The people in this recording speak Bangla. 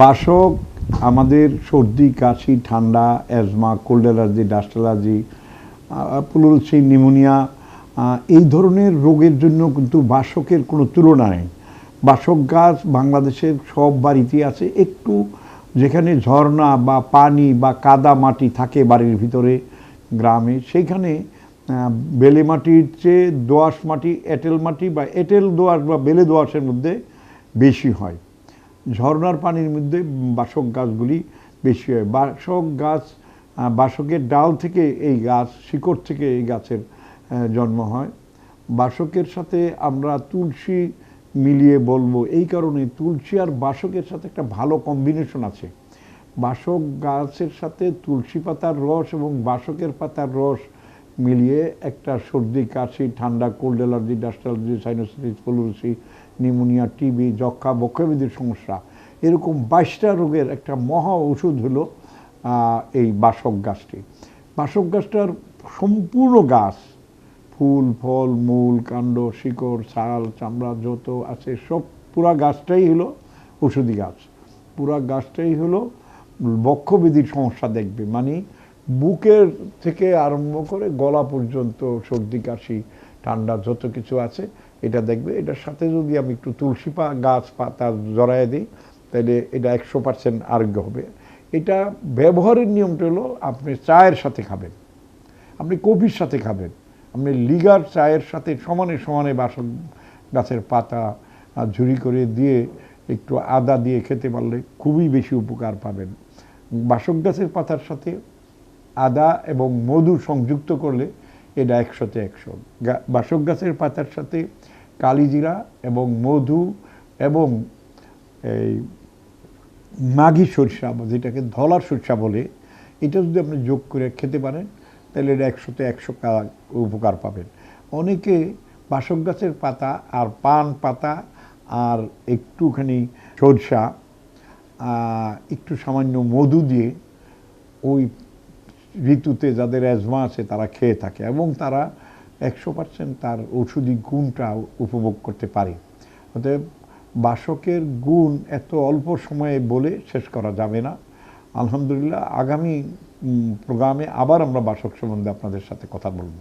বাসক, আমাদের সর্দি, কাশি, ঠান্ডা, asthma cold allergy dust allergy পুলসি pneumonia এই ধরনের রোগের জন্য কিন্তু বাসকের কোনো তুলনা নেই। বাসক গাছ বাংলাদেশের সব বাড়িতেই আছে। একটু যেখানে ঝর্ণা বা পানি বা কাদা মাটি থাকে বাড়ির ভিতরে, গ্রামে সেইখানে বেলে মাটির চেয়ে দোআঁশ মাটি, এঁটেল মাটি বা এঁটেল দোয়াশ বা বেলে দোয়াশের মধ্যে বেশি হয়। ঝর্ণার পানির মধ্যে বাসক গাছগুলি বেশি হয়। বাসক গাছ বাসকের ডাল থেকে এই গাছ, শিকড় থেকে এই গাছের জন্ম হয়। বাসকের সাথে আমরা তুলসী মিলিয়ে বলব, এই কারণে তুলসী আর বাসকের সাথে একটা ভালো কম্বিনেশন আছে। বাসক গাছের সাথে তুলসী পাতার রস এবং বাসকের পাতার রস মিলিয়ে একটা সর্দি, কাশি, ঠান্ডা cold allergy dust allergy sinusitis পলুসি pneumonia TB যক্ষা বক্ষবিধির সমস্যা। এরকম বাইশটা রোগের একটা মহা ওষুধ হলো এই বাসক গাছটি। বাসক গাছটার সম্পূর্ণ গাছ, ফুল, ফল, মূল, কাণ্ড, শিকড়, ছাল, চামড়া, যত আছে, সব পুরা গাছটাই হলো ওষুধি গাছ। পুরা গাছটাই হলো বক্ষবিধির সমস্যা দেখবে। মানে বুকের থেকে আরম্ভ করে গলা পর্যন্ত সর্দি, কাশি, ঠান্ডা যত কিছু আছে, এটা দেখবে। এটার সাথে যদি আমি একটু তুলসী পা, গাছ পাতা জড়ায় দিই, তাহলে এটা একশো পার্সেন্ট আরোগ্য হবে। এটা ব্যবহারের নিয়মটা হলো, আপনি চায়ের সাথে খাবেন। আপনি কফির সাথে খাবেন। আপনি লিগার চায়ের সাথে সমানে সমানে বাসন, গাছের পাতা ঝুরি করে দিয়ে একটু আদা দিয়ে খেতে পারলে খুবই বেশি উপকার পাবেন। বাসক গাছের পাতার সাথে আদা এবং মধু সংযুক্ত করলে এটা একশোতে একশো। বাসক গাছের পাতার সাথে কালিজিরা এবং মধু এবং এই মাঘি সরিষা যেটাকে ধলার সরিষা বলে, এটা যদি আপনি যোগ করে খেতে পারেন, তাহলে এটা একশোতে একশো উপকার পাবেন। অনেকে বাসক গাছের পাতা আর পান পাতা আর একটুখানি সরষা একটু সামান্য মধু দিয়ে ওই ঋতুতে যাদের অ্যাজমা আছে, তারা খেয়ে থাকে এবং তারা একশো পার্সেন্ট তার ওষুধি গুণটা উপভোগ করতে পারে। অতএব বাসকের গুণ এত অল্প সময়ে বলে শেষ করা যাবে না। আলহামদুলিল্লাহ, আগামী প্রোগ্রামে আবার আমরা বাসক সম্বন্ধে আপনাদের সাথে কথা বলব।